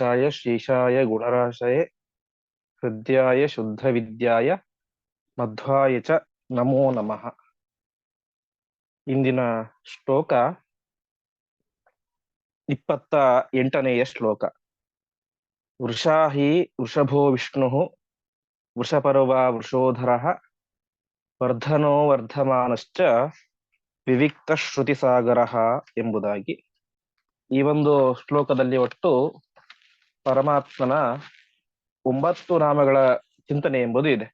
ಶಾಯ ಶೇಷಾಯ ಗುಣರಾಶಯೇ ಹೃದಯಾಯ ಶುದ್ಧ ವಿದ್ಯಾಯ ಮಧ್ವಾಯ ಚ ನಮೋ ನಮಃ ಇಂದಿನ ಶ್ಲೋಕ ಇಪ್ಪತ್ತ ಎಂಟನೆಯ ಶ್ಲೋಕ. ವೃಷಾಹಿ ವೃಷಭೋ ವಿಷ್ಣು, ವೃಷಪರ್ವ ವೃಷೋಧರ, ವರ್ಧನೋ ವರ್ಧಮಾನಶ್ಚ, ವಿವಿಕ್ತ ಶ್ರುತಿಸಾಗರ ಎಂಬುದಾಗಿ. ಈ ಒಂದು ಶ್ಲೋಕದಲ್ಲಿ ಒಟ್ಟು ಪರಮಾತ್ಮನ ಒಂಬತ್ತು ನಾಮಗಳ ಚಿಂತನೆ ಎಂಬುದು ಇದೆ.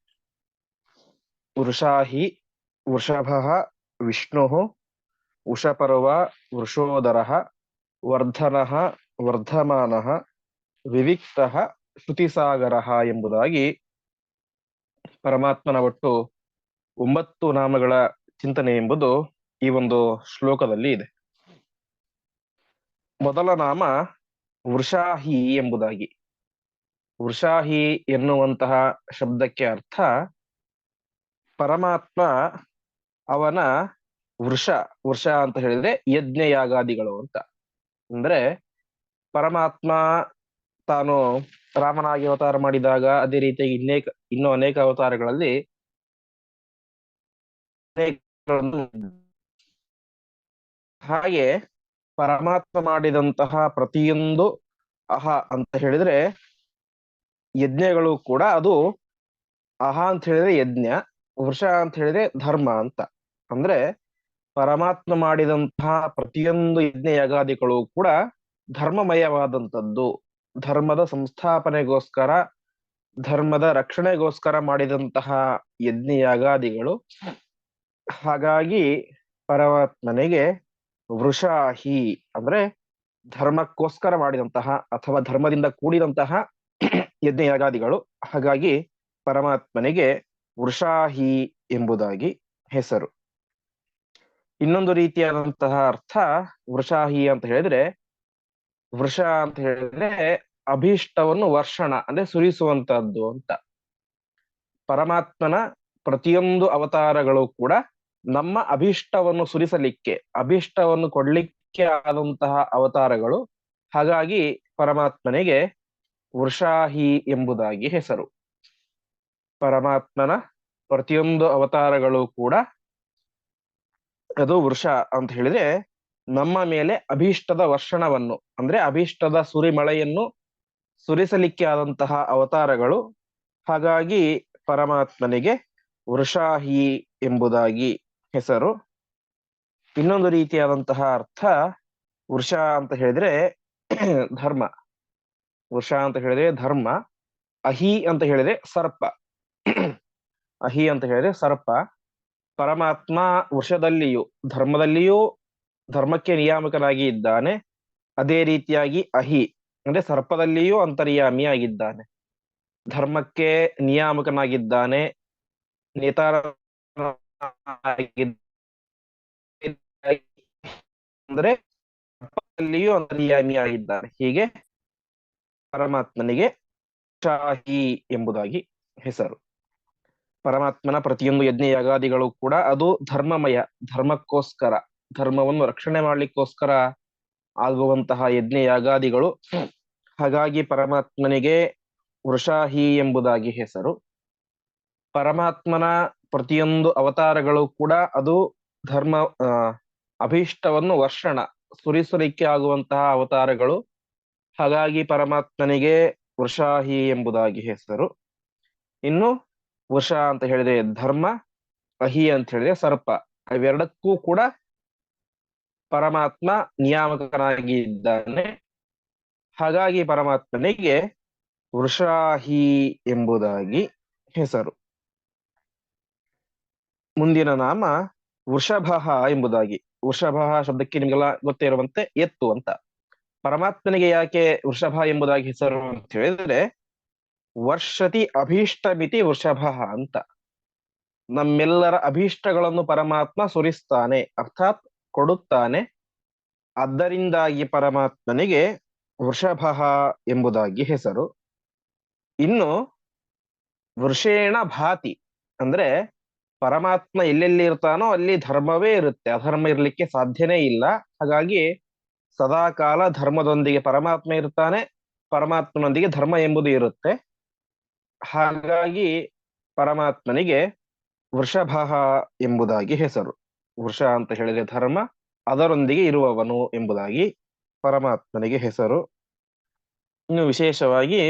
ವೃಷಾಹಿ, ವೃಷಭ, ವಿಷ್ಣು, ಉಷಪರ್ವ, ವೃಷೋದರ, ವರ್ಧನ, ವರ್ಧಮಾನ, ವಿವಿಕ್ತ, ಶ್ರುತಿಸಾಗರ ಎಂಬುದಾಗಿ ಪರಮಾತ್ಮನ ಒಟ್ಟು ಒಂಬತ್ತು ನಾಮಗಳ ಚಿಂತನೆ ಎಂಬುದು ಈ ಒಂದು ಶ್ಲೋಕದಲ್ಲಿ ಇದೆ. ಮೊದಲ ನಾಮ ವೃಷಾಹಿ ಎಂಬುದಾಗಿ. ವೃಷಾಹಿ ಎನ್ನುವಂತಹ ಶಬ್ದಕ್ಕೆ ಅರ್ಥ ಪರಮಾತ್ಮ ಅವನ ವೃಷ ವೃಷ ಅಂತ ಹೇಳಿದ್ರೆ ಯಜ್ಞ ಯಾಗಾದಿಗಳು ಅಂತ. ಅಂದ್ರೆ ಪರಮಾತ್ಮ ತಾನು ರಾಮನಾಗಿ ಅವತಾರ ಮಾಡಿದಾಗ ಅದೇ ರೀತಿಯಾಗಿ ಇನ್ನೇಕ, ಇನ್ನೂ ಅನೇಕ ಅವತಾರಗಳಲ್ಲಿ ಹಾಗೆ ಪರಮಾತ್ಮ ಮಾಡಿದಂತಹ ಪ್ರತಿಯೊಂದು ಅಹ ಅಂತ ಹೇಳಿದ್ರೆ ಯಜ್ಞಗಳು ಕೂಡ ಅದು ಅಹ ಅಂತ ಹೇಳಿದ್ರೆ ಯಜ್ಞ, ವೃಷ ಅಂತ ಹೇಳಿದ್ರೆ ಧರ್ಮ ಅಂತ. ಅಂದ್ರೆ ಪರಮಾತ್ಮ ಮಾಡಿದಂತಹ ಪ್ರತಿಯೊಂದು ಯಜ್ಞ ಯಾಗಾದಿಗಳು ಕೂಡ ಧರ್ಮಮಯವಾದಂಥದ್ದು. ಧರ್ಮದ ಸಂಸ್ಥಾಪನೆಗೋಸ್ಕರ, ಧರ್ಮದ ರಕ್ಷಣೆಗೋಸ್ಕರ ಮಾಡಿದಂತಹ ಯಜ್ಞ ಯಾಗಾದಿಗಳು. ಹಾಗಾಗಿ ಪರಮಾತ್ಮನಿಗೆ ವೃಷಾಹಿ ಅಂದ್ರೆ ಧರ್ಮಕ್ಕೋಸ್ಕರ ಮಾಡಿದಂತಹ ಅಥವಾ ಧರ್ಮದಿಂದ ಕೂಡಿದಂತಹ ಯಜ್ಞ ಯಾಗಾದಿಗಳು. ಹಾಗಾಗಿ ಪರಮಾತ್ಮನಿಗೆ ವೃಷಾಹಿ ಎಂಬುದಾಗಿ ಹೆಸರು. ಇನ್ನೊಂದು ರೀತಿಯಾದಂತಹ ಅರ್ಥ ವೃಷಾಹಿ ಅಂತ ಹೇಳಿದ್ರೆ, ವೃಷ ಅಂತ ಹೇಳಿದ್ರೆ ಅಭೀಷ್ಟವನ್ನು ವರ್ಷಣ ಅಂದ್ರೆ ಸುರಿಸುವಂತಹದ್ದು ಅಂತ. ಪರಮಾತ್ಮನ ಪ್ರತಿಯೊಂದು ಅವತಾರಗಳು ಕೂಡ ನಮ್ಮ ಅಭೀಷ್ಟವನ್ನು ಸುರಿಸಲಿಕ್ಕೆ, ಅಭೀಷ್ಟವನ್ನು ಕೊಡ್ಲಿಕ್ಕೆ ಆದಂತಹ ಅವತಾರಗಳು, ಹಾಗಾಗಿ ಪರಮಾತ್ಮನಿಗೆ ವೃಷಾಹಿ ಎಂಬುದಾಗಿ ಹೆಸರು. ಪರಮಾತ್ಮನ ಪ್ರತಿಯೊಂದು ಅವತಾರಗಳು ಕೂಡ ಅದು ವೃಷ ಅಂತ ಹೇಳಿದ್ರೆ ನಮ್ಮ ಮೇಲೆ ಅಭೀಷ್ಟದ ವರ್ಷಣವನ್ನು, ಅಂದ್ರೆ ಅಭೀಷ್ಟದ ಸುರಿಮಳೆಯನ್ನು ಸುರಿಸಲಿಕ್ಕೆ ಆದಂತಹ ಅವತಾರಗಳು, ಹಾಗಾಗಿ ಪರಮಾತ್ಮನಿಗೆ ವೃಷಾಹಿ ಎಂಬುದಾಗಿ ಹೆಸರು. ಇನ್ನೊಂದು ರೀತಿಯಾದಂತಹ ಅರ್ಥ ವೃಷ ಅಂತ ಹೇಳಿದ್ರೆ ಧರ್ಮ. ವೃಷ ಅಂತ ಹೇಳಿದ್ರೆ ಧರ್ಮ. ಅಹಿ ಅಂತ ಹೇಳಿದ್ರೆ ಸರ್ಪ. ಅಹಿ ಅಂತ ಹೇಳಿದ್ರೆ ಸರ್ಪ. ಪರಮಾತ್ಮ ವೃಷದಲ್ಲಿಯೂ, ಧರ್ಮದಲ್ಲಿಯೂ ಧರ್ಮಕ್ಕೆ ನಿಯಾಮಕನಾಗಿ ಇದ್ದಾನೆ. ಅದೇ ರೀತಿಯಾಗಿ ಅಹಿ, ಅಂದ್ರೆ ಸರ್ಪದಲ್ಲಿಯೂ ಅಂತರ್ಯಾಮಿಯಾಗಿದ್ದಾನೆ ಧರ್ಮಕ್ಕೆ ನಿಯಾಮಕನಾಗಿದ್ದಾನೆ. ನೇತಾರ ಅಂದ್ರೆ ಅಂತರ್ಯಾಮಿಯಾಗಿದ್ದಾನೆ ಹೀಗೆ ಪರಮಾತ್ಮನಿಗೆ ಶಾಹಿ ಎಂಬುದಾಗಿ ಹೆಸರು. ಪರಮಾತ್ಮನ ಪ್ರತಿಯೊಂದು ಯಜ್ಞ ಯಾಗಾದಿಗಳು ಕೂಡ ಅದು ಧರ್ಮಮಯ, ಧರ್ಮಕ್ಕೋಸ್ಕರ, ಧರ್ಮವನ್ನು ರಕ್ಷಣೆ ಮಾಡ್ಲಿಕ್ಕೋಸ್ಕರ ಆಗುವಂತಹ ಯಜ್ಞ ಯಾಗಾದಿಗಳು ಹಾಗಾಗಿ ಪರಮಾತ್ಮನಿಗೆ ವೃಷಾಹಿ ಎಂಬುದಾಗಿ ಹೆಸರು. ಪರಮಾತ್ಮನ ಪ್ರತಿಯೊಂದು ಅವತಾರಗಳು ಕೂಡ ಅದು ಧರ್ಮ ಅಭೀಷ್ಟವನ್ನು ವರ್ಷಣ, ಸುರಿಸುರಿಕೆ ಆಗುವಂತಹ ಅವತಾರಗಳು. ಹಾಗಾಗಿ ಪರಮಾತ್ಮನಿಗೆ ವೃಷಾಹಿ ಎಂಬುದಾಗಿ ಹೆಸರು. ಇನ್ನು ವೃಷ ಅಂತ ಹೇಳಿದ್ರೆ ಧರ್ಮ, ಅಹಿ ಅಂತ ಹೇಳಿದ್ರೆ ಸರ್ಪ. ಅವೆರಡಕ್ಕೂ ಕೂಡ ಪರಮಾತ್ಮ ನಿಯಾಮಕನಾಗಿ ಇದ್ದಾನೆ. ಹಾಗಾಗಿ ಪರಮಾತ್ಮನಿಗೆ ವೃಷಾಹಿ ಎಂಬುದಾಗಿ ಹೆಸರು. ಮುಂದಿನ ನಾಮ ವೃಷಭ ಎಂಬುದಾಗಿ. ವೃಷಭ ಶಬ್ದಕ್ಕೆ ನಿಮಗೆಲ್ಲ ಗೊತ್ತೇ ಇರುವಂತೆ ಎತ್ತು ಅಂತ. ಪರಮಾತ್ಮನಿಗೆ ಯಾಕೆ ವೃಷಭ ಎಂಬುದಾಗಿ ಹೆಸರು ಅಂತ ಹೇಳಿದ್ರೆ, ವರ್ಷತಿ ಅಭೀಷ್ಟಮಿತಿ ವೃಷಭ ಅಂತ. ನಮ್ಮೆಲ್ಲರ ಅಭೀಷ್ಟಗಳನ್ನು ಪರಮಾತ್ಮ ಸುರಿಸ್ತಾನೆ, ಅರ್ಥಾತ್ ಕೊಡುತ್ತಾನೆ. ಅದರಿಂದಾಗಿ ಪರಮಾತ್ಮನಿಗೆ ವೃಷಭ ಎಂಬುದಾಗಿ ಹೆಸರು. ಇನ್ನು ವೃಷೇಣ ಭಾತಿ ಅಂದ್ರೆ ಪರಮಾತ್ಮ ಎಲ್ಲೆಲ್ಲಿ ಇರ್ತಾನೋ ಅಲ್ಲಿ ಧರ್ಮವೇ ಇರುತ್ತೆ. ಅಧರ್ಮ ಇರ್ಲಿಕ್ಕೆ ಸಾಧ್ಯನೇ ಇಲ್ಲ. ಹಾಗಾಗಿ ಸದಾಕಾಲ ಧರ್ಮದೊಂದಿಗೆ ಪರಮಾತ್ಮ ಇರ್ತಾನೆ. ಪರಮಾತ್ಮನೊಂದಿಗೆ ಧರ್ಮ ಎಂಬುದು ಇರುತ್ತೆ. ಹಾಗಾಗಿ ಪರಮಾತ್ಮನಿಗೆ ವೃಷಭ ಎಂಬುದಾಗಿ ಹೆಸರು. ವೃಷ ಅಂತ ಹೇಳಿದ್ರೆ ಧರ್ಮ, ಅದರೊಂದಿಗೆ ಇರುವವನು ಎಂಬುದಾಗಿ ಪರಮಾತ್ಮನಿಗೆ ಹೆಸರು. ಇನ್ನು ವಿಶೇಷವಾಗಿ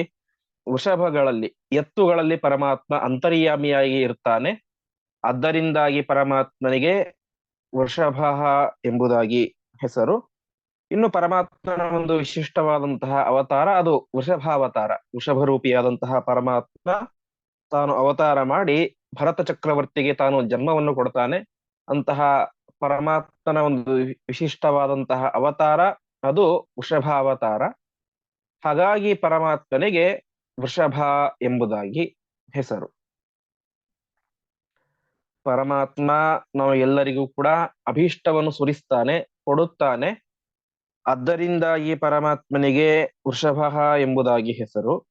ವೃಷಭಗಳಲ್ಲಿ, ಎತ್ತುಗಳಲ್ಲಿ ಪರಮಾತ್ಮ ಅಂತರ್ಯಾಮಿಯಾಗಿ ಇರ್ತಾನೆ. ಅದರಿಂದಾಗಿ ಪರಮಾತ್ಮನಿಗೆ ವೃಷಭ ಎಂಬುದಾಗಿ ಹೆಸರು. ಇನ್ನು ಪರಮಾತ್ಮನ ಒಂದು ವಿಶಿಷ್ಟವಾದಂತಹ ಅವತಾರ ಅದು ವೃಷಭಾವತಾರ. ವೃಷಭರೂಪಿಯಾದಂತಹ ಪರಮಾತ್ಮ ತಾನು ಅವತಾರ ಮಾಡಿ ಭರತ ಚಕ್ರವರ್ತಿಗೆ ತಾನು ಜನ್ಮವನ್ನು ಕೊಡ್ತಾನೆ. ಅಂತಹ ಪರಮಾತ್ಮನ ಒಂದು ವಿಶಿಷ್ಟವಾದಂತಹ ಅವತಾರ ಅದು ವೃಷಭಾವತಾರ. ಹಾಗಾಗಿ ಪರಮಾತ್ಮನಿಗೆ ವೃಷಭ ಎಂಬುದಾಗಿ ಹೆಸರು. ಪರಮಾತ್ಮ ನಾವು ಎಲ್ಲರಿಗೂ ಕೂಡ ಅಭೀಷ್ಟವನ್ನು ಸುರಿಸ್ತಾನೆ, ಕೊಡುತ್ತಾನೆ. ಅದರಿಂದಾಗಿ ಪರಮಾತ್ಮನಿಗೆ ವೃಷಭ ಎಂಬುದಾಗಿ ಹೆಸರು.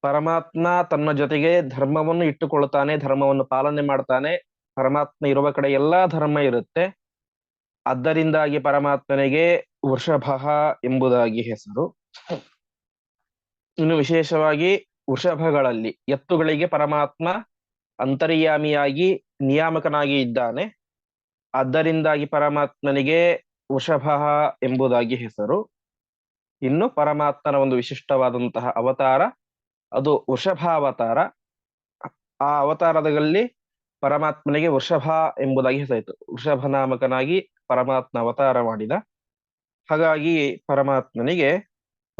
ಪರಮಾತ್ಮ ತನ್ನ ಜೊತೆಗೆ ಧರ್ಮವನ್ನು ಇಟ್ಟುಕೊಳ್ಳುತ್ತಾನೆ, ಧರ್ಮವನ್ನು ಪಾಲನೆ ಮಾಡ್ತಾನೆ. ಪರಮಾತ್ಮ ಇರುವ ಕಡೆ ಎಲ್ಲಾ ಧರ್ಮ ಇರುತ್ತೆ. ಅದರಿಂದಾಗಿ ಪರಮಾತ್ಮನಿಗೆ ವೃಷಭ ಎಂಬುದಾಗಿ ಹೆಸರು. ಇನ್ನು ವಿಶೇಷವಾಗಿ ವೃಷಭಗಳಲ್ಲಿ ಎತ್ತುಗಳಿಗೆ ಪರಮಾತ್ಮ ಅಂತರ್ಯಾಮಿಯಾಗಿ ನಿಯಾಮಕನಾಗಿ ಇದ್ದಾನೆ. ಅದರಿಂದಾಗಿ ಪರಮಾತ್ಮನಿಗೆ ವೃಷಭ ಎಂಬುದಾಗಿ ಹೆಸರು. ಇನ್ನು ಪರಮಾತ್ಮನ ಒಂದು ವಿಶಿಷ್ಟವಾದಂತಹ ಅವತಾರ, ಅದು ವೃಷಭಾವತಾರ ಆ ಅವತಾರದಲ್ಲಿ ಪರಮಾತ್ಮನಿಗೆ ವೃಷಭ ಎಂಬುದಾಗಿ ಹೆಸರಿತು ವೃಷಭ ನಾಮಕನಾಗಿ ಪರಮಾತ್ಮ ಅವತಾರ ಮಾಡಿದ. ಹಾಗಾಗಿ ಪರಮಾತ್ಮನಿಗೆ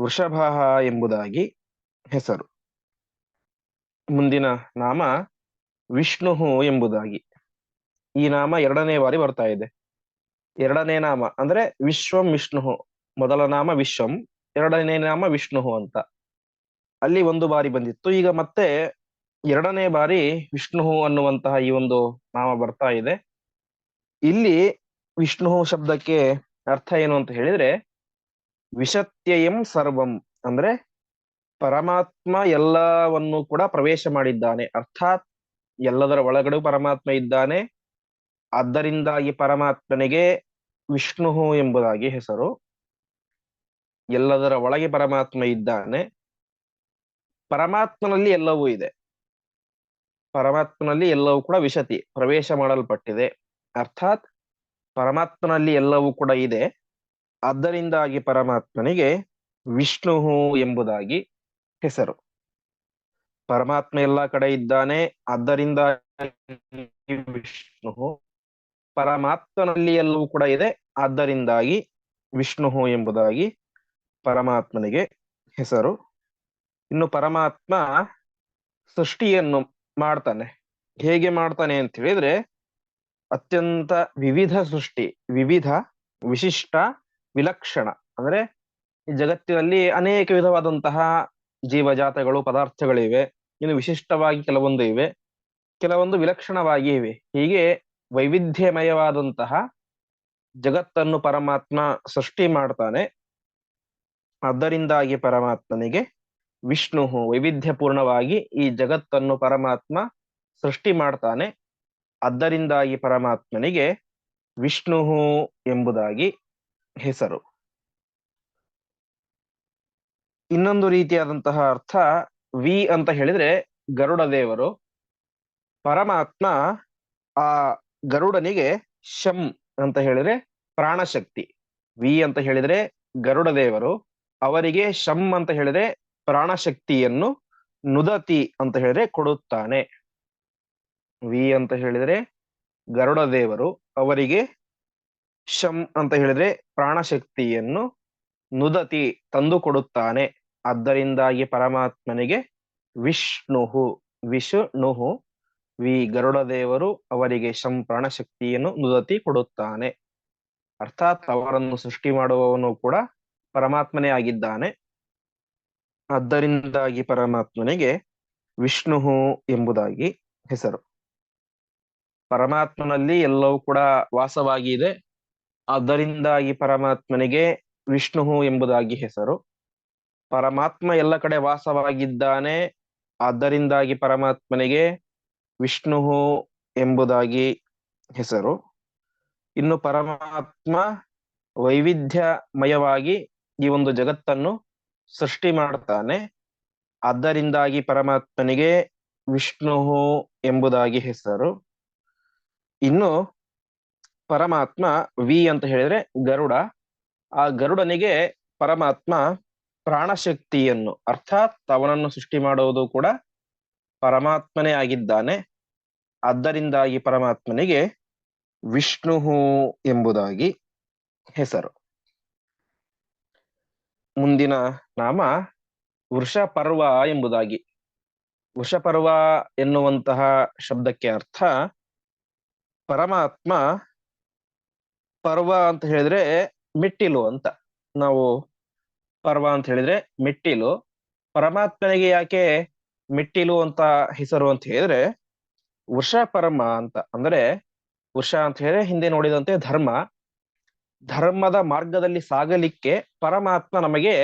ವೃಷಭ ಎಂಬುದಾಗಿ ಹೆಸರು. ಮುಂದಿನ ನಾಮ ವಿಷ್ಣು ಎಂಬುದಾಗಿ. ಈ ನಾಮ ಎರಡನೇ ಬಾರಿ ಬರ್ತಾ ಇದೆ. ಎರಡನೇ ನಾಮ ಅಂದ್ರೆ ವಿಶ್ವಂ ವಿಷ್ಣು ಮೊದಲ ನಾಮ ವಿಶ್ವಂ, ಎರಡನೇ ನಾಮ ವಿಷ್ಣು ಅಂತ. ಅಲ್ಲಿ ಒಂದು ಬಾರಿ ಬಂದಿತ್ತು. ಈಗ ಮತ್ತೆ ಎರಡನೇ ಬಾರಿ ವಿಷ್ಣು ಅನ್ನುವಂತಹ ಈ ಒಂದು ನಾಮ ಬರ್ತಾ ಇದೆ. ಇಲ್ಲಿ ವಿಷ್ಣು ಶಬ್ದಕ್ಕೆ ಅರ್ಥ ಏನು ಅಂತ ಹೇಳಿದ್ರೆ, ವಿಷತ್ಯಯಂ ಸರ್ವಂ ಅಂದ್ರೆ ಪರಮಾತ್ಮ ಎಲ್ಲವನ್ನು ಕೂಡ ಪ್ರವೇಶ ಮಾಡಿದ್ದಾನೆ. ಅರ್ಥಾತ್ ಎಲ್ಲದರ ಒಳಗಡೆ ಪರಮಾತ್ಮ ಇದ್ದಾನೆ. ಆದ್ದರಿಂದಾಗಿ ಪರಮಾತ್ಮನಿಗೆ ವಿಷ್ಣು ಎಂಬುದಾಗಿ ಹೆಸರು. ಎಲ್ಲದರ ಒಳಗೆ ಪರಮಾತ್ಮ ಇದ್ದಾನೆ. ಪರಮಾತ್ಮನಲ್ಲಿ ಎಲ್ಲವೂ ಇದೆ. ಪರಮಾತ್ಮನಲ್ಲಿ ಎಲ್ಲವೂ ಕೂಡ ವಿಶತಿ, ಪ್ರವೇಶ ಮಾಡಲ್ಪಟ್ಟಿದೆ. ಅರ್ಥಾತ್ ಪರಮಾತ್ಮನಲ್ಲಿ ಎಲ್ಲವೂ ಕೂಡ ಇದೆ. ಆದ್ದರಿಂದಾಗಿ ಪರಮಾತ್ಮನಿಗೆ ವಿಷ್ಣು ಎಂಬುದಾಗಿ ಹೆಸರು. ಪರಮಾತ್ಮ ಎಲ್ಲ ಕಡೆ ಇದ್ದಾನೆ, ಆದ್ದರಿಂದ ವಿಷ್ಣು ಪರಮಾತ್ಮನಲ್ಲಿ ಎಲ್ಲವೂ ಕೂಡ ಇದೆ, ಆದ್ದರಿಂದಾಗಿ ವಿಷ್ಣು ಎಂಬುದಾಗಿ ಪರಮಾತ್ಮನಿಗೆ ಹೆಸರು. ಇನ್ನು ಪರಮಾತ್ಮ ಸೃಷ್ಟಿಯನ್ನು ಮಾಡ್ತಾನೆ. ಹೇಗೆ ಮಾಡ್ತಾನೆ ಅಂತ ಹೇಳಿದ್ರೆ ಅತ್ಯಂತ ವಿವಿಧ ಸೃಷ್ಟಿ, ವಿವಿಧ ವಿಶಿಷ್ಟ ವಿಲಕ್ಷಣ. ಅಂದ್ರೆ ಈ ಜಗತ್ತಿನಲ್ಲಿ ಅನೇಕ ವಿಧವಾದಂತಹ ಜೀವಜಾತಗಳು, ಪದಾರ್ಥಗಳಿವೆ. ಇನ್ನು ವಿಶಿಷ್ಟವಾಗಿ ಕೆಲವೊಂದು ಇವೆ. ಕೆಲವೊಂದು ವಿಲಕ್ಷಣವಾಗಿ ಇವೆ. ಹೀಗೆ ವೈವಿಧ್ಯಮಯವಾದಂತಹ ಜಗತ್ತನ್ನು ಪರಮಾತ್ಮ ಸೃಷ್ಟಿ ಮಾಡ್ತಾನೆ. ಅದರಿಂದಾಗಿ ಪರಮಾತ್ಮನಿಗೆ ವಿಷ್ಣು ವೈವಿಧ್ಯಪೂರ್ಣವಾಗಿ ಈ ಜಗತ್ತನ್ನು ಪರಮಾತ್ಮ ಸೃಷ್ಟಿ ಮಾಡ್ತಾನೆ. ಅದರಿಂದಾಗಿ ಪರಮಾತ್ಮನಿಗೆ ವಿಷ್ಣು ಎಂಬುದಾಗಿ ಹೆಸರು. ಇನ್ನೊಂದು ರೀತಿಯಾದಂತಹ ಅರ್ಥ ವಿ ಅಂತ ಹೇಳಿದ್ರೆ ಗರುಡ ದೇವರು ಪರಮಾತ್ಮ ಆ ಗರುಡನಿಗೆ ಶಂ ಅಂತ ಹೇಳಿದ್ರೆ ಪ್ರಾಣಶಕ್ತಿ. ವಿ ಅಂತ ಹೇಳಿದ್ರೆ ಗರುಡ ದೇವರು ಅವರಿಗೆ ಶಂ ಅಂತ ಹೇಳಿದ್ರೆ ಪ್ರಾಣಶಕ್ತಿಯನ್ನು ನುದತಿ ಅಂತ ಹೇಳಿದ್ರೆ ಕೊಡುತ್ತಾನೆ. ವಿ ಅಂತ ಹೇಳಿದ್ರೆ ಗರುಡ ದೇವರು ಅವರಿಗೆ ಶಂ ಅಂತ ಹೇಳಿದ್ರೆ ಪ್ರಾಣಶಕ್ತಿಯನ್ನು ನುದತಿ ತಂದು ಕೊಡುತ್ತಾನೆ. ಆದ್ದರಿಂದಾಗಿ ಪರಮಾತ್ಮನಿಗೆ ವಿಷ್ಣುಹು ವಿಷ್ಣುಹು, ವಿ ಗರುಡ ದೇವರು ಅವರಿಗೆ ಸಂಪ್ರಾಣ ಶಕ್ತಿಯನ್ನು ನುದತಿ ಕೊಡುತ್ತಾನೆ. ಅರ್ಥಾತ್ ಅವರನ್ನು ಸೃಷ್ಟಿ ಮಾಡುವವನು ಕೂಡ ಪರಮಾತ್ಮನೇ ಆಗಿದ್ದಾನೆ. ಆದ್ದರಿಂದಾಗಿ ಪರಮಾತ್ಮನಿಗೆ ವಿಷ್ಣು ಎಂಬುದಾಗಿ ಹೆಸರು. ಪರಮಾತ್ಮನಲ್ಲಿ ಎಲ್ಲವೂ ಕೂಡ ವಾಸವಾಗಿದೆ. ಅದರಿಂದಾಗಿ ಪರಮಾತ್ಮನಿಗೆ ವಿಷ್ಣು ಎಂಬುದಾಗಿ ಹೆಸರು. ಪರಮಾತ್ಮ ಎಲ್ಲ ಕಡೆ ವಾಸವಾಗಿದ್ದಾನೆ. ಆದ್ದರಿಂದಾಗಿ ಪರಮಾತ್ಮನಿಗೆ ವಿಷ್ಣು ಎಂಬುದಾಗಿ ಹೆಸರು. ಇನ್ನು ಪರಮಾತ್ಮ ವೈವಿಧ್ಯಮಯವಾಗಿ ಈ ಒಂದು ಜಗತ್ತನ್ನು ಸೃಷ್ಟಿ ಮಾಡ್ತಾನೆ. ಆದ್ದರಿಂದಾಗಿ ಪರಮಾತ್ಮನಿಗೆ ವಿಷ್ಣು ಎಂಬುದಾಗಿ ಹೆಸರು. ಇನ್ನು ಪರಮಾತ್ಮ ವಿ ಅಂತ ಹೇಳಿದ್ರೆ ಗರುಡ. ಆ ಗರುಡನಿಗೆ ಪರಮಾತ್ಮ ಪ್ರಾಣಶಕ್ತಿಯನ್ನು, ಅರ್ಥಾತ್ ಅವನನ್ನು ಸೃಷ್ಟಿ ಮಾಡುವುದು ಕೂಡ ಪರಮಾತ್ಮನೇ ಆಗಿದ್ದಾನೆ. ಆದ್ದರಿಂದಾಗಿ ಪರಮಾತ್ಮನಿಗೆ ವಿಷ್ಣು ಎಂಬುದಾಗಿ ಹೆಸರು. ಮುಂದಿನ ನಾಮ ವೃಷಪರ್ವ ಎಂಬುದಾಗಿ. ವೃಷಪರ್ವ ಎನ್ನುವಂತಹ ಶಬ್ದಕ್ಕೆ ಅರ್ಥ ಪರಮಾತ್ಮ ಪರ್ವ ಅಂತ ಹೇಳಿದ್ರೆ ಮೆಟ್ಟಿಲು ಅಂತ. ನಾವು ಪರ್ವ ಅಂತ ಹೇಳಿದ್ರೆ ಮೆಟ್ಟಿಲು. ಪರಮಾತ್ಮನಿಗೆ ಯಾಕೆ ಮೆಟ್ಟಿಲು ಅಂತ ಹೆಸರು ಅಂತ ಹೇಳಿದ್ರೆ ವೃಷ ಪರಮ ಅಂತ. ಅಂದ್ರೆ ವೃಷ ಅಂತ ಹೇಳಿದ್ರೆ ಹಿಂದೆ ನೋಡಿದಂತೆ ಧರ್ಮ. ಧರ್ಮದ ಮಾರ್ಗದಲ್ಲಿ ಸಾಗಲಿಕ್ಕೆ ಪರಮಾತ್ಮ ನಮಗೆ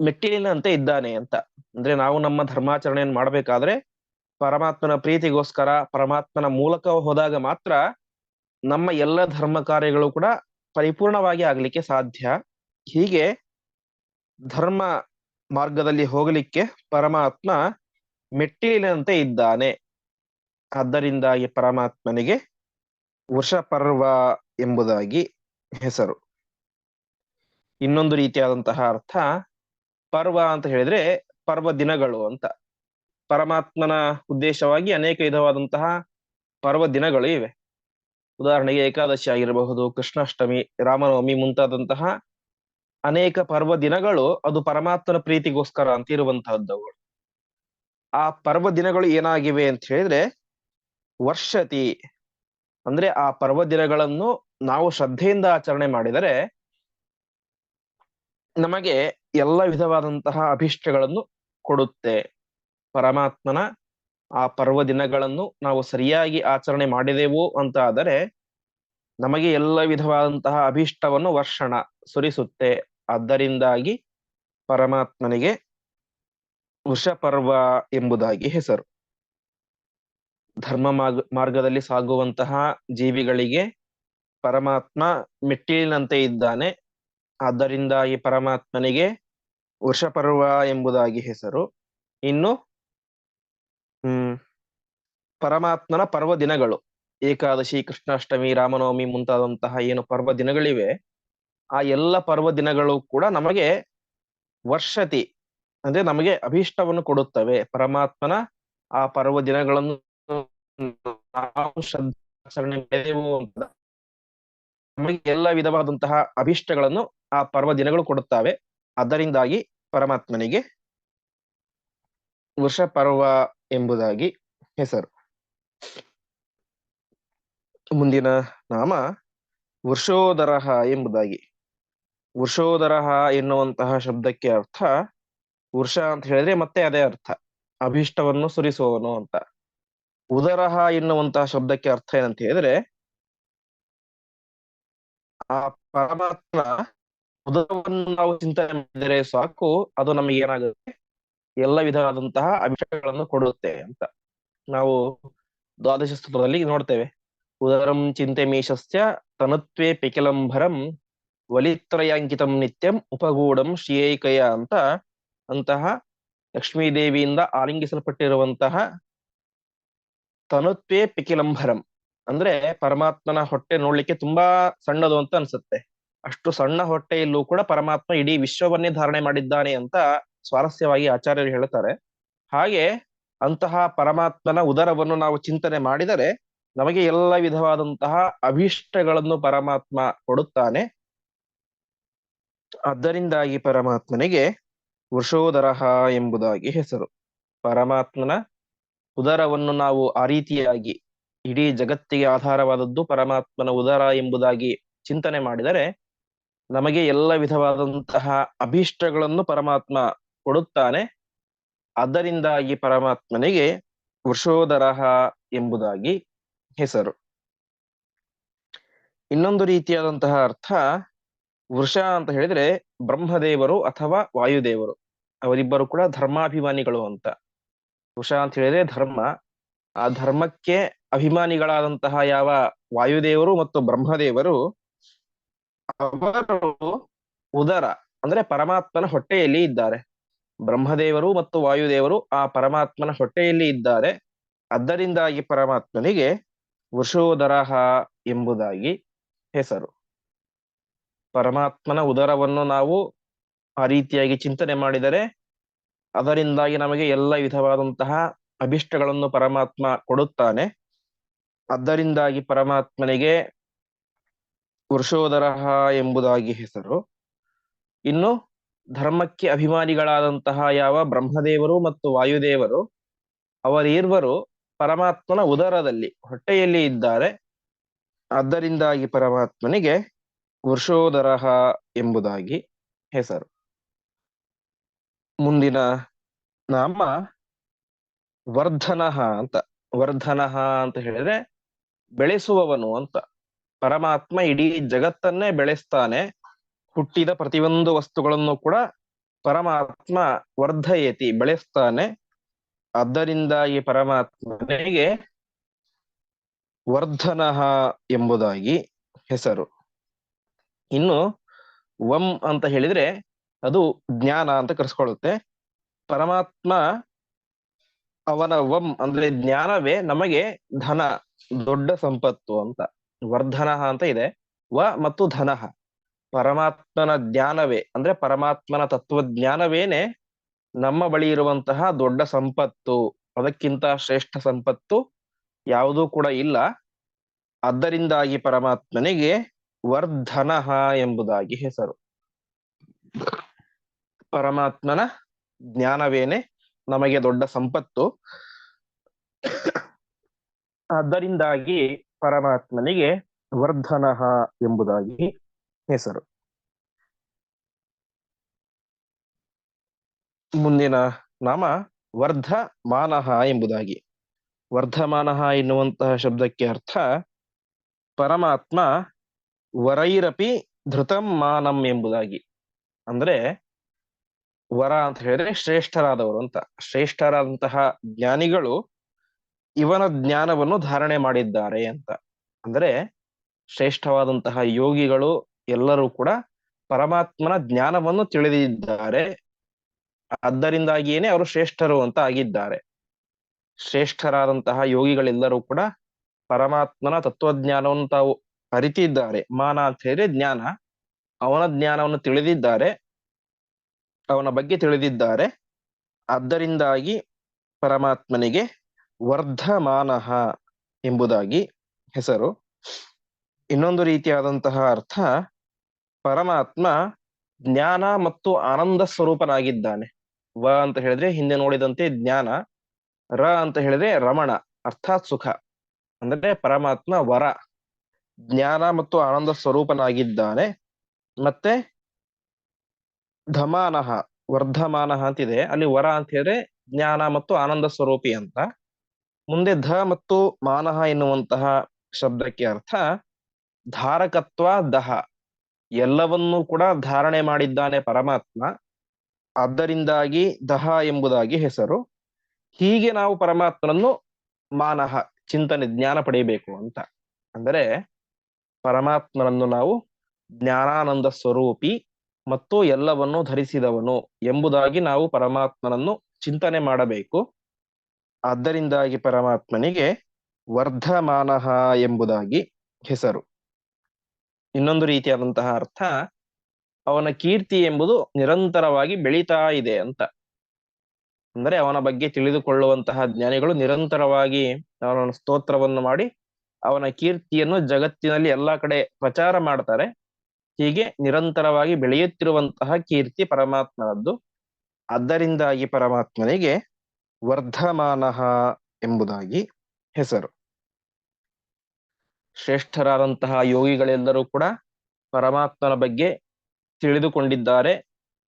ಮೆಟ್ಟಿಲಿನಂತೆ ಇದ್ದಾನೆ ಅಂತ. ಅಂದ್ರೆ ನಾವು ನಮ್ಮ ಧರ್ಮಾಚರಣೆಯನ್ನು ಮಾಡಬೇಕಾದ್ರೆ ಪರಮಾತ್ಮನ ಪ್ರೀತಿಗೋಸ್ಕರ, ಪರಮಾತ್ಮನ ಮೂಲಕ ಹೋದಾಗ ಮಾತ್ರ ನಮ್ಮ ಎಲ್ಲ ಧರ್ಮ ಕಾರ್ಯಗಳು ಕೂಡ ಪರಿಪೂರ್ಣವಾಗಿ ಆಗ್ಲಿಕ್ಕೆ ಸಾಧ್ಯ. ಹೀಗೆ ಧರ್ಮ ಮಾರ್ಗದಲ್ಲಿ ಹೋಗಲಿಕ್ಕೆ ಪರಮಾತ್ಮ ಮೆಟ್ಟಿಲಿನಂತೆ ಇದ್ದಾನೆ. ಆದ್ದರಿಂದಾಗಿ ಪರಮಾತ್ಮನಿಗೆ ವೃಷಪರ್ವ ಎಂಬುದಾಗಿ ಹೆಸರು. ಇನ್ನೊಂದು ರೀತಿಯಾದಂತಹ ಅರ್ಥ, ಪರ್ವ ಅಂತ ಹೇಳಿದ್ರೆ ಪರ್ವ ದಿನಗಳು ಅಂತ. ಪರಮಾತ್ಮನ ಉದ್ದೇಶವಾಗಿ ಅನೇಕ ವಿಧವಾದಂತಹ ಪರ್ವ ದಿನಗಳು ಇವೆ. ಉದಾಹರಣೆಗೆ ಏಕಾದಶಿ ಆಗಿರಬಹುದು, ಕೃಷ್ಣಾಷ್ಟಮಿ, ರಾಮನವಮಿ ಮುಂತಾದಂತಹ ಅನೇಕ ಪರ್ವ ದಿನಗಳು ಅದು ಪರಮಾತ್ಮನ ಪ್ರೀತಿಗೋಸ್ಕರ ಅಂತ ಇರುವಂತಹದ್ದವುಗಳು ಆ ಪರ್ವ ದಿನಗಳು ಏನಾಗಿವೆ ಅಂತ ಹೇಳಿದ್ರೆ, ವರ್ಷತಿ ಅಂದ್ರೆ ಆ ಪರ್ವ ದಿನಗಳನ್ನು ನಾವು ಶ್ರದ್ಧೆಯಿಂದ ಆಚರಣೆ ಮಾಡಿದರೆ, ನಮಗೆ ಎಲ್ಲ ವಿಧವಾದಂತಹ ಅಭಿಷ್ಟಗಳನ್ನು ಕೊಡುತ್ತೆ. ಪರಮಾತ್ಮನ ಆ ಪರ್ವ ದಿನಗಳನ್ನು ನಾವು ಸರಿಯಾಗಿ ಆಚರಣೆ ಮಾಡಿದೆವು ಅಂತ ಆದರೆ ನಮಗೆ ಎಲ್ಲ ವಿಧವಾದಂತಹ ಅಭಿಷ್ಟವನ್ನು ವರ್ಷಣ ಸುರಿಸುತ್ತೆ. ಆದ್ದರಿಂದಾಗಿ ಪರಮಾತ್ಮನಿಗೆ ವೃಷಪರ್ವ ಎಂಬುದಾಗಿ ಹೆಸರು. ಧರ್ಮ ಮಾರ್ಗ, ಮಾರ್ಗದಲ್ಲಿ ಸಾಗುವಂತಹ ಜೀವಿಗಳಿಗೆ ಪರಮಾತ್ಮ ಮೆಟ್ಟಿಲಿನಂತೆ ಇದ್ದಾನೆ. ಆದ್ದರಿಂದಾಗಿ ಪರಮಾತ್ಮನಿಗೆ ವೃಷಪರ್ವ ಎಂಬುದಾಗಿ ಹೆಸರು. ಇನ್ನು, ಹ್ಮ್, ಪರಮಾತ್ಮನ ಪರ್ವ ದಿನಗಳು ಏಕಾದಶಿ, ಕೃಷ್ಣಾಷ್ಟಮಿ, ರಾಮನವಮಿ ಮುಂತಾದಂತಹ ಏನು ಪರ್ವ ದಿನಗಳಿವೆ ಆ ಎಲ್ಲ ಪರ್ವ ದಿನಗಳು ಕೂಡ ನಮಗೆ ವರ್ಷತಿ, ಅಂದ್ರೆ ನಮಗೆ ಅಭೀಷ್ಟವನ್ನು ಕೊಡುತ್ತವೆ. ಪರಮಾತ್ಮನ ಆ ಪರ್ವ ದಿನಗಳನ್ನು ನಮಗೆ ಎಲ್ಲ ವಿಧವಾದಂತಹ ಅಭೀಷ್ಟಗಳನ್ನು ಆ ಪರ್ವ ದಿನಗಳು ಕೊಡುತ್ತವೆ. ಅದರಿಂದಾಗಿ ಪರಮಾತ್ಮನಿಗೆ ವೃಷಪರ್ವ ಎಂಬುದಾಗಿ ಹೆಸರು. ಮುಂದಿನ ನಾಮ ವೃಷೋದರಹ ಎಂಬುದಾಗಿ. ವೃಷೋದರಹ ಎನ್ನುವಂತಹ ಶಬ್ದಕ್ಕೆ ಅರ್ಥ ವೃಷ ಅಂತ ಹೇಳಿದ್ರೆ ಮತ್ತೆ ಅದೇ ಅರ್ಥ. ಅಭಿಷ್ಟವನ್ನು ಸುರಿಸುವವನು ಅಂತ. ಉದರಹ ಎನ್ನುವಂತಹ ಶಬ್ದಕ್ಕೆ ಅರ್ಥ ಏನಂತ ಹೇಳಿದ್ರೆ, ಆ ಪರಮಾತ್ಮ ಉದರವನ್ನು ನಾವು ಚಿಂತನೆ ಮಾಡಿದರೆ ಸಾಕು, ಅದು ನಮಗೆ ಏನಾಗುತ್ತೆ? ಎಲ್ಲ ವಿಧವಾದಂತಹ ಅಭಿಷೇಕಗಳನ್ನು ಕೊಡುತ್ತೆ ಅಂತ. ನಾವು ದ್ವಾದಶ ಸ್ತೋತ್ರದಲ್ಲಿ ನೋಡ್ತೇವೆ. ಉದರಂ ಚಿಂತೆ ಮೀಶಸ್ಯ ತನತ್ವೇ ಪಿಕಲಂಭರಂ ವಲಿತ್ರಯಾಂಕಿತಂ ನಿತ್ಯಂ ಉಪಗೂಢಂ ಶ್ರೀಯೈಕಯ ಅಂತ ಅಂತಹ ಲಕ್ಷ್ಮೀದೇವಿಯಿಂದ ಆಲಿಂಗಿಸಲ್ಪಟ್ಟಿರುವಂತಹ ತನುತ್ವೇ ಪಿಕಿಲಂಭರಂ ಅಂದ್ರೆ ಪರಮಾತ್ಮನ ಹೊಟ್ಟೆ ನೋಡ್ಲಿಕ್ಕೆ ತುಂಬಾ ಸಣ್ಣದು ಅಂತ ಅನ್ಸುತ್ತೆ. ಅಷ್ಟು ಸಣ್ಣ ಹೊಟ್ಟೆಯಲ್ಲೂ ಕೂಡ ಪರಮಾತ್ಮ ಇಡೀ ವಿಶ್ವವನ್ನೇ ಧಾರಣೆ ಮಾಡಿದ್ದಾನೆ ಅಂತ ಸ್ವಾರಸ್ಯವಾಗಿ ಆಚಾರ್ಯರು ಹೇಳ್ತಾರೆ. ಹಾಗೆ ಅಂತಹ ಪರಮಾತ್ಮನ ಉದರವನ್ನು ನಾವು ಚಿಂತನೆ ಮಾಡಿದರೆ ನಮಗೆ ಎಲ್ಲ ವಿಧವಾದಂತಹ ಅಭೀಷ್ಟಗಳನ್ನು ಪರಮಾತ್ಮ ಕೊಡುತ್ತಾನೆ. ಅದರಿಂದಾಗಿ ಪರಮಾತ್ಮನಿಗೆ ವೃಷೋದರಹ ಎಂಬುದಾಗಿ ಹೆಸರು. ಪರಮಾತ್ಮನ ಉದರವನ್ನು ನಾವು ಆ ರೀತಿಯಾಗಿ ಇಡೀ ಜಗತ್ತಿಗೆ ಆಧಾರವಾದದ್ದು ಪರಮಾತ್ಮನ ಉದರ ಎಂಬುದಾಗಿ ಚಿಂತನೆ ಮಾಡಿದರೆ ನಮಗೆ ಎಲ್ಲ ವಿಧವಾದಂತಹ ಅಭೀಷ್ಟಗಳನ್ನು ಪರಮಾತ್ಮ ಕೊಡುತ್ತಾನೆ. ಅದರಿಂದಾಗಿ ಪರಮಾತ್ಮನಿಗೆ ವೃಷೋದರಹ ಎಂಬುದಾಗಿ ಹೆಸರು. ಇನ್ನೊಂದು ರೀತಿಯಾದಂತಹ ಅರ್ಥ ವೃಷ ಅಂತ ಹೇಳಿದ್ರೆ ಬ್ರಹ್ಮದೇವರು ಅಥವಾ ವಾಯುದೇವರು. ಅವರಿಬ್ಬರು ಕೂಡ ಧರ್ಮಾಭಿಮಾನಿಗಳು ಅಂತ. ವೃಷ ಅಂತ ಹೇಳಿದ್ರೆ ಧರ್ಮ. ಆ ಧರ್ಮಕ್ಕೆ ಅಭಿಮಾನಿಗಳಾದಂತಹ ಯಾವ ವಾಯುದೇವರು ಮತ್ತು ಬ್ರಹ್ಮದೇವರು ಅವರು ಉದರ, ಅಂದ್ರೆ ಪರಮಾತ್ಮನ ಹೊಟ್ಟೆಯಲ್ಲಿ ಇದ್ದಾರೆ. ಬ್ರಹ್ಮದೇವರು ಮತ್ತು ವಾಯುದೇವರು ಆ ಪರಮಾತ್ಮನ ಹೊಟ್ಟೆಯಲ್ಲಿ ಇದ್ದಾರೆ. ಅದರಿಂದಾಗಿ ಪರಮಾತ್ಮನಿಗೆ ವೃಷೋದರಹ ಎಂಬುದಾಗಿ ಹೆಸರು. ಪರಮಾತ್ಮನ ಉದರವನ್ನು ನಾವು ಆ ರೀತಿಯಾಗಿ ಚಿಂತನೆ ಮಾಡಿದರೆ ಅದರಿಂದಾಗಿ ನಮಗೆ ಎಲ್ಲ ವಿಧವಾದಂತಹ ಅಭಿಷ್ಟಗಳನ್ನು ಪರಮಾತ್ಮ ಕೊಡುತ್ತಾನೆ. ಅದರಿಂದಾಗಿ ಪರಮಾತ್ಮನಿಗೆ ವೃಷೋದರಹ ಎಂಬುದಾಗಿ ಹೆಸರು. ಇನ್ನು ಧರ್ಮಕ್ಕೆ ಅಭಿಮಾನಿಗಳಾದಂತಹ ಯಾವ ಬ್ರಹ್ಮದೇವರು ಮತ್ತು ವಾಯುದೇವರು, ಅವರೀರ್ವರು ಪರಮಾತ್ಮನ ಉದರದಲ್ಲಿ ಹೊಟ್ಟೆಯಲ್ಲಿ ಇದ್ದಾರೆ ಅದರಿಂದಾಗಿ ಪರಮಾತ್ಮನಿಗೆ ವೃಷೋದರಹ ಎಂಬುದಾಗಿ ಹೆಸರು. ಮುಂದಿನ ನಾಮ ವರ್ಧನಃ ಅಂತ. ವರ್ಧನಃ ಅಂತ ಹೇಳಿದ್ರೆ ಬೆಳೆಸುವವನು ಅಂತ. ಪರಮಾತ್ಮ ಇಡೀ ಜಗತ್ತನ್ನೇ ಬೆಳೆಸ್ತಾನೆ. ಹುಟ್ಟಿದ ಪ್ರತಿಯೊಂದು ವಸ್ತುಗಳನ್ನು ಕೂಡ ಪರಮಾತ್ಮ ವರ್ಧಯತಿ, ಬೆಳೆಸ್ತಾನೆ. ಆದ್ದರಿಂದ ಈ ಪರಮಾತ್ಮನಿಗೆ ವರ್ಧನಃ ಎಂಬುದಾಗಿ ಹೆಸರು. ಇನ್ನು ವಂ ಅಂತ ಹೇಳಿದ್ರೆ ಅದು ಜ್ಞಾನ ಅಂತ ಕರೆಸ್ಕೊಳ್ಳುತ್ತೆ. ಪರಮಾತ್ಮ ಅವನ ವಂ ಅಂದ್ರೆ ಜ್ಞಾನವೇ ನಮಗೆ ಧನ, ದೊಡ್ಡ ಸಂಪತ್ತು ಅಂತ. ವರ್ಧನ ಅಂತ ಇದೆ. ವ ಮತ್ತು ಧನಃ. ಪರಮಾತ್ಮನ ಜ್ಞಾನವೇ ಅಂದ್ರೆ ಪರಮಾತ್ಮನ ತತ್ವಜ್ಞಾನವೇನೆ ನಮ್ಮ ಬಳಿ ಇರುವಂತಹ ದೊಡ್ಡ ಸಂಪತ್ತು, ಅದಕ್ಕಿಂತ ಶ್ರೇಷ್ಠ ಸಂಪತ್ತು ಯಾವುದೂ ಕೂಡ ಇಲ್ಲ. ಅದರಿಂದಾಗಿ ಪರಮಾತ್ಮನಿಗೆ ವರ್ಧನಃ ಎಂಬುದಾಗಿ ಹೆಸರು. ಪರಮಾತ್ಮನ ಜ್ಞಾನವೇನೆ ನಮಗೆ ದೊಡ್ಡ ಸಂಪತ್ತು. ಅದರಿಂದಾಗಿ ಪರಮಾತ್ಮನಿಗೆ ವರ್ಧನಃ ಎಂಬುದಾಗಿ ಹೆಸರು. ಮುಂದಿನ ನಾಮ ವರ್ಧಮಾನಹ ಎಂಬುದಾಗಿ. ವರ್ಧಮಾನಹ ಎನ್ನುವಂತಹ ಶಬ್ದಕ್ಕೆ ಅರ್ಥ ಪರಮಾತ್ಮ ವರೈರಪಿ ಧೃತಂ ಮಾನಂ ಎಂಬುದಾಗಿ. ಅಂದ್ರೆ ವರ ಅಂತ ಹೇಳಿದ್ರೆ ಶ್ರೇಷ್ಠರಾದವರು ಅಂತ. ಶ್ರೇಷ್ಠರಾದಂತಹ ಜ್ಞಾನಿಗಳು ಇವನ ಜ್ಞಾನವನ್ನು ಧಾರಣೆ ಮಾಡಿದ್ದಾರೆ ಅಂತ. ಅಂದ್ರೆ ಶ್ರೇಷ್ಠವಾದಂತಹ ಯೋಗಿಗಳು ಎಲ್ಲರೂ ಕೂಡ ಪರಮಾತ್ಮನ ಜ್ಞಾನವನ್ನು ತಿಳಿದಿದ್ದಾರೆ. ಆದ್ದರಿಂದಾಗಿಯೇನೆ ಅವರು ಶ್ರೇಷ್ಠರು ಅಂತ ಆಗಿದ್ದಾರೆ. ಶ್ರೇಷ್ಠರಾದಂತಹ ಯೋಗಿಗಳೆಲ್ಲರೂ ಕೂಡ ಪರಮಾತ್ಮನ ತತ್ವಜ್ಞಾನವನ್ನು ತಾವು ಅರಿತಿದ್ದಾರೆ. ಮಾನ ಅಂತ ಹೇಳಿದ್ರೆ ಜ್ಞಾನ. ಅವನ ಜ್ಞಾನವನ್ನು ತಿಳಿದಿದ್ದಾರೆ. ಅವನ ಬಗ್ಗೆ ತಿಳಿದಿದ್ದಾರೆ. ಆದ್ದರಿಂದಾಗಿ ಪರಮಾತ್ಮನಿಗೆ ವರ್ಧಮಾನಃ ಎಂಬುದಾಗಿ ಹೆಸರು. ಇನ್ನೊಂದು ರೀತಿಯಾದಂತಹ ಅರ್ಥ, ಪರಮಾತ್ಮ ಜ್ಞಾನ ಮತ್ತು ಆನಂದ ಸ್ವರೂಪನಾಗಿದ್ದಾನೆ. ವ ಅಂತ ಹೇಳಿದ್ರೆ ಹಿಂದೆ ನೋಡಿದಂತೆ ಜ್ಞಾನ, ರ ಅಂತ ಹೇಳಿದ್ರೆ ರಮಣ, ಅರ್ಥಾತ್ ಸುಖ. ಅಂದ್ರೆ ಪರಮಾತ್ಮ ವರ. ಜ್ಞಾನ ಮತ್ತು ಆನಂದ ಸ್ವರೂಪನಾಗಿದ್ದಾನೆ. ಮತ್ತೆ ಧಮಾನಃ, ವರ್ಧಮಾನ ಅಂತಿದೆ. ಅಲ್ಲಿ ವರ ಅಂತ ಹೇಳಿದ್ರೆ ಜ್ಞಾನ ಮತ್ತು ಆನಂದ ಸ್ವರೂಪಿ ಅಂತ. ಮುಂದೆ ಧ ಮತ್ತು ಮಾನಹ ಎನ್ನುವಂತಹ ಶಬ್ದಕ್ಕೆ ಅರ್ಥ ಧಾರಕತ್ವ ದಹ. ಎಲ್ಲವನ್ನೂ ಕೂಡ ಧಾರಣೆ ಮಾಡಿದ್ದಾನೆ ಪರಮಾತ್ಮ. ಆದ್ದರಿಂದಾಗಿ ದಹ ಎಂಬುದಾಗಿ ಹೆಸರು. ಹೀಗೆ ನಾವು ಪರಮಾತ್ಮನನ್ನು ಮಾನಹ ಚಿಂತನೆ, ಜ್ಞಾನ ಪಡೆಯಬೇಕು ಅಂತ. ಅಂದರೆ ಪರಮಾತ್ಮನನ್ನು ನಾವು ಜ್ಞಾನಾನಂದ ಸ್ವರೂಪಿ ಮತ್ತು ಎಲ್ಲವನ್ನೂ ಧರಿಸಿದವನು ಎಂಬುದಾಗಿ ನಾವು ಪರಮಾತ್ಮನನ್ನು ಚಿಂತನೆ ಮಾಡಬೇಕು. ಆದ್ದರಿಂದಾಗಿ ಪರಮಾತ್ಮನಿಗೆ ವರ್ಧಮಾನಃ ಎಂಬುದಾಗಿ ಹೆಸರು. ಇನ್ನೊಂದು ರೀತಿಯಾದಂತಹ ಅರ್ಥ, ಅವನ ಕೀರ್ತಿ ಎಂಬುದು ನಿರಂತರವಾಗಿ ಬೆಳೀತಾ ಇದೆ ಅಂತ. ಅಂದರೆ ಅವನ ಬಗ್ಗೆ ತಿಳಿದುಕೊಳ್ಳುವಂತಹ ಜ್ಞಾನಿಗಳು ನಿರಂತರವಾಗಿ ಅವನ ಸ್ತೋತ್ರವನ್ನು ಮಾಡಿ ಅವನ ಕೀರ್ತಿಯನ್ನು ಜಗತ್ತಿನಲ್ಲಿ ಎಲ್ಲಾ ಕಡೆ ಪ್ರಚಾರ ಮಾಡ್ತಾರೆ. ಹೀಗೆ ನಿರಂತರವಾಗಿ ಬೆಳೆಯುತ್ತಿರುವಂತಹ ಕೀರ್ತಿ ಪರಮಾತ್ಮನದ್ದು. ಅದರಿಂದಾಗಿ ಪರಮಾತ್ಮನಿಗೆ ವರ್ಧಮಾನಃ ಎಂಬುದಾಗಿ ಹೆಸರು. ಶ್ರೇಷ್ಠರಾದಂತಹ ಯೋಗಿಗಳೆಲ್ಲರೂ ಕೂಡ ಪರಮಾತ್ಮನ ಬಗ್ಗೆ ತಿಳಿದುಕೊಂಡಿದ್ದಾರೆ.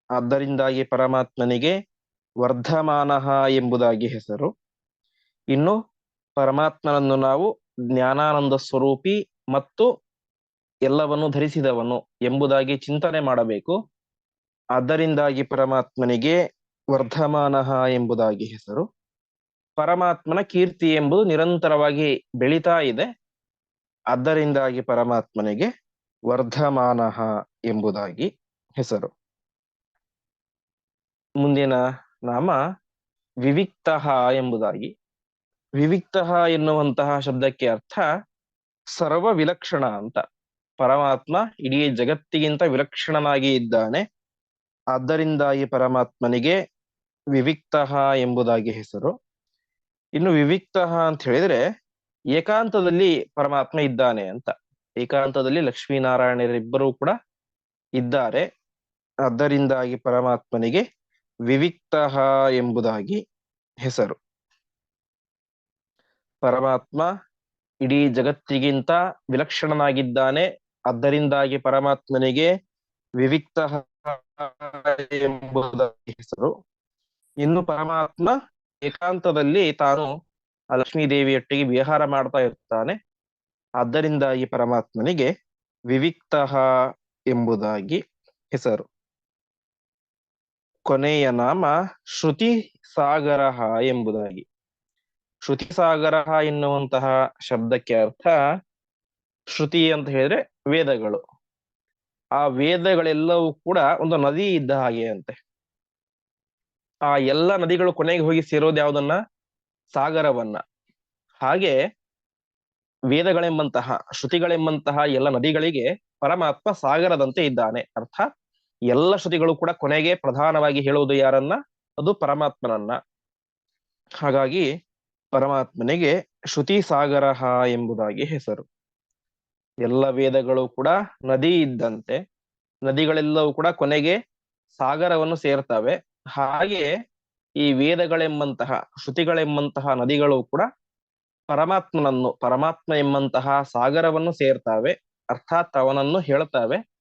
ಆದ್ದರಿಂದಾಗಿ ಪರಮಾತ್ಮನಿಗೆ ವರ್ಧಮಾನಃ ಎಂಬುದಾಗಿ ಹೆಸರು. ಇನ್ನು ಪರಮಾತ್ಮನನ್ನು ನಾವು ಜ್ಞಾನಾನಂದ ಸ್ವರೂಪಿ ಮತ್ತು ಎಲ್ಲವನ್ನು ಧರಿಸಿದವನು ಎಂಬುದಾಗಿ ಚಿಂತನೆ ಮಾಡಬೇಕು. ಅದರಿಂದಾಗಿ ಪರಮಾತ್ಮನಿಗೆ ವರ್ಧಮಾನ ಎಂಬುದಾಗಿ ಹೆಸರು. ಪರಮಾತ್ಮನ ಕೀರ್ತಿ ಎಂಬುದು ನಿರಂತರವಾಗಿ ಬೆಳೀತಾ ಇದೆ. ಅದರಿಂದಾಗಿ ಪರಮಾತ್ಮನಿಗೆ ವರ್ಧಮಾನ ಎಂಬುದಾಗಿ ಹೆಸರು. ಮುಂದಿನ ನಾಮ ವಿವಿಕ್ತ ಎಂಬುದಾಗಿ. ವಿವಿಕ್ತ ಎನ್ನುವಂತಹ ಶಬ್ದಕ್ಕೆ ಅರ್ಥ ಸರ್ವ ವಿಲಕ್ಷಣ ಅಂತ. ಪರಮಾತ್ಮ ಇಡೀ ಜಗತ್ತಿಗಿಂತ ವಿಲಕ್ಷಣನಾಗಿ ಇದ್ದಾನೆ. ಆದ್ದರಿಂದ ಈ ಪರಮಾತ್ಮನಿಗೆ ವಿವಿಕ್ತ ಎಂಬುದಾಗಿ ಹೆಸರು. ಇನ್ನು ವಿವಿಕ್ತ ಅಂತ ಹೇಳಿದ್ರೆ ಏಕಾಂತದಲ್ಲಿ ಪರಮಾತ್ಮ ಇದ್ದಾನೆ ಅಂತ. ಏಕಾಂತದಲ್ಲಿ ಲಕ್ಷ್ಮೀನಾರಾಯಣರಿಬ್ಬರೂ ಕೂಡ ಇದ್ದಾರೆ. ಅದರಿಂದಾಗಿ ಪರಮಾತ್ಮನಿಗೆ ವಿವಿಕ್ತ ಎಂಬುದಾಗಿ ಹೆಸರು. ಪರಮಾತ್ಮ ಇಡೀ ಜಗತ್ತಿಗಿಂತ ವಿಲಕ್ಷಣನಾಗಿದ್ದಾನೆ. ಅದರಿಂದಾಗಿ ಪರಮಾತ್ಮನಿಗೆ ವಿವಿಕ್ತ ಎಂಬುದಾಗಿ ಹೆಸರು. ಇನ್ನು ಪರಮಾತ್ಮ ಏಕಾಂತದಲ್ಲಿ ತಾನು ಲಕ್ಷ್ಮೀ ದೇವಿಯೊಟ್ಟಿಗೆ ವಿಹಾರ ಮಾಡ್ತಾ ಇರ್ತಾನೆ. ಆದ್ದರಿಂದ ಈ ಪರಮಾತ್ಮನಿಗೆ ವಿವಿಕ್ತ ಎಂಬುದಾಗಿ ಹೆಸರು. ಕೊನೆಯ ನಾಮ ಶ್ರುತಿ ಸಾಗರ ಎಂಬುದಾಗಿ. ಶ್ರುತಿ ಸಾಗರ ಎನ್ನುವಂತಹ ಶಬ್ದಕ್ಕೆ ಅರ್ಥ ಶ್ರುತಿ ಅಂತ ಹೇಳಿದ್ರೆ ವೇದಗಳು. ಆ ವೇದಗಳೆಲ್ಲವೂ ಕೂಡ ಒಂದು ನದಿ ಇದ್ದ ಹಾಗೆ ಅಂತೆ. ಆ ಎಲ್ಲ ನದಿಗಳು ಕೊನೆಗೆ ಹೋಗಿ ಸೇರೋದು ಯಾವುದನ್ನ? ಸಾಗರವನ್ನ. ಹಾಗೆ ವೇದಗಳೆಂಬಂತಹ, ಶ್ರುತಿಗಳೆಂಬಂತಹ ಎಲ್ಲ ನದಿಗಳಿಗೆ ಪರಮಾತ್ಮ ಸಾಗರದಂತೆ ಇದ್ದಾನೆ. ಅರ್ಥ? ಎಲ್ಲ ಶ್ರುತಿಗಳು ಕೂಡ ಕೊನೆಗೆ ಪ್ರಧಾನವಾಗಿ ಹೇಳುವುದು ಯಾರನ್ನ? ಅದು ಪರಮಾತ್ಮನನ್ನ. ಹಾಗಾಗಿ ಪರಮಾತ್ಮನಿಗೆ ಶ್ರುತಿ ಸಾಗರ ಎಂಬುದಾಗಿ ಹೆಸರು. ಎಲ್ಲ ವೇದಗಳು ಕೂಡ ನದಿ ಇದ್ದಂತೆ, ನದಿಗಳೆಲ್ಲವೂ ಕೂಡ ಕೊನೆಗೆ ಸಾಗರವನ್ನು ಸೇರ್ತವೆ. ಹಾಗೆ ಈ ವೇದಗಳೆಂಬಂತಹ, ಶ್ರುತಿಗಳೆಂಬಂತಹ ನದಿಗಳು ಕೂಡ ಪರಮಾತ್ಮನನ್ನು, ಪರಮಾತ್ಮ ಎಂಬಂತಹ ಸಾಗರವನ್ನು ಸೇರ್ತಾವೆ, ಅರ್ಥಾತ್ ಅವನನ್ನು ಹೇಳ್ತಾವೆ.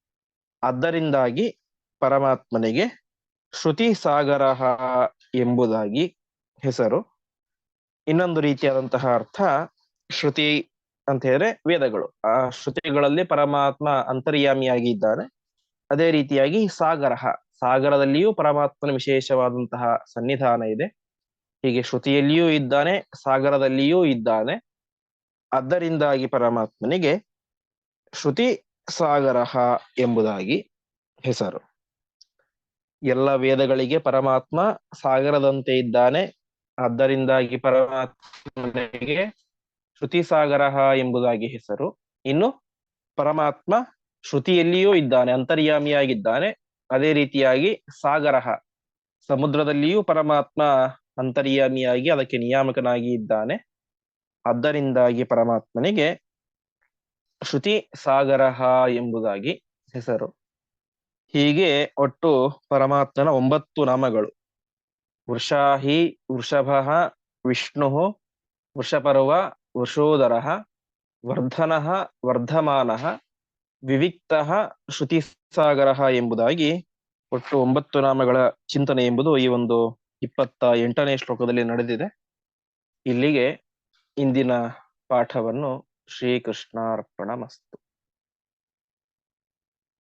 ಆದ್ದರಿಂದಾಗಿ ಪರಮಾತ್ಮನಿಗೆ ಶ್ರುತಿ ಸಾಗರ ಎಂಬುದಾಗಿ ಹೆಸರು. ಇನ್ನೊಂದು ರೀತಿಯಾದಂತಹ ಅರ್ಥ ಶ್ರುತಿ ಅಂತ ಹೇಳಿದ್ರೆ ವೇದಗಳು. ಆ ಶ್ರುತಿಗಳಲ್ಲಿ ಪರಮಾತ್ಮ ಅಂತರ್ಯಾಮಿಯಾಗಿ ಇದ್ದಾನೆ ಅದೇ ರೀತಿಯಾಗಿ ಸಾಗರ ಸಾಗರದಲ್ಲಿಯೂ ಪರಮಾತ್ಮನ ವಿಶೇಷವಾದಂತಹ ಸನ್ನಿಧಾನ ಇದೆ. ಹೀಗೆ ಶ್ರುತಿಯಲ್ಲಿಯೂ ಇದ್ದಾನೆ, ಸಾಗರದಲ್ಲಿಯೂ ಇದ್ದಾನೆ. ಅದರಿಂದಾಗಿ ಪರಮಾತ್ಮನಿಗೆ ಶ್ರುತಿ ಸಾಗರ ಎಂಬುದಾಗಿ ಹೆಸರು. ಎಲ್ಲ ವೇದಗಳಿಗೆ ಪರಮಾತ್ಮ ಸಾಗರದಂತೆ ಇದ್ದಾನೆ ಆದ್ದರಿಂದಾಗಿ ಪರಮಾತ್ಮನಿಗೆ ಶ್ರುತಿ ಸಾಗರ ಎಂಬುದಾಗಿ ಹೆಸರು. ಇನ್ನು ಪರಮಾತ್ಮ ಶ್ರುತಿಯಲ್ಲಿಯೂ ಇದ್ದಾನೆ, ಅಂತರ್ಯಾಮಿಯಾಗಿದ್ದಾನೆ. ಅದೇ ರೀತಿಯಾಗಿ ಸಾಗರ, ಸಮುದ್ರದಲ್ಲಿಯೂ ಪರಮಾತ್ಮ ಅಂತರ್ಯಾಮಿಯಾಗಿ ಅದಕ್ಕೆ ನಿಯಾಮಕನಾಗಿ ಇದ್ದಾನೆ. ಅದರಿಂದಾಗಿ ಪರಮಾತ್ಮನಿಗೆ ಶ್ರುತಿ ಸಾಗರ ಎಂಬುದಾಗಿ ಹೆಸರು. ಹೀಗೆ ಒಟ್ಟು ಪರಮಾತ್ಮನ ಒಂಬತ್ತು ನಾಮಗಳು. ವೃಷಾಹಿ ವೃಷಭ ವಿಷ್ಣು ವೃಷಪರ್ವ ವೃಷೋದರ ವರ್ಧನ ವರ್ಧಮಾನ ವಿವಿಕ್ತ ಶ್ರುತಿಸಾಗರ ಎಂಬುದಾಗಿ ಒಟ್ಟು ಒಂಬತ್ತು ನಾಮಗಳ ಚಿಂತನೆ ಎಂಬುದು ಈ ಒಂದು ಇಪ್ಪತ್ತ ಎಂಟನೇ ಶ್ಲೋಕದಲ್ಲಿ ನಡೆದಿದೆ. ಇಲ್ಲಿಗೆ ಇಂದಿನ ಪಾಠವನ್ನು ಶ್ರೀಕೃಷ್ಣಾರ್ಪಣ ಮಸ್ತು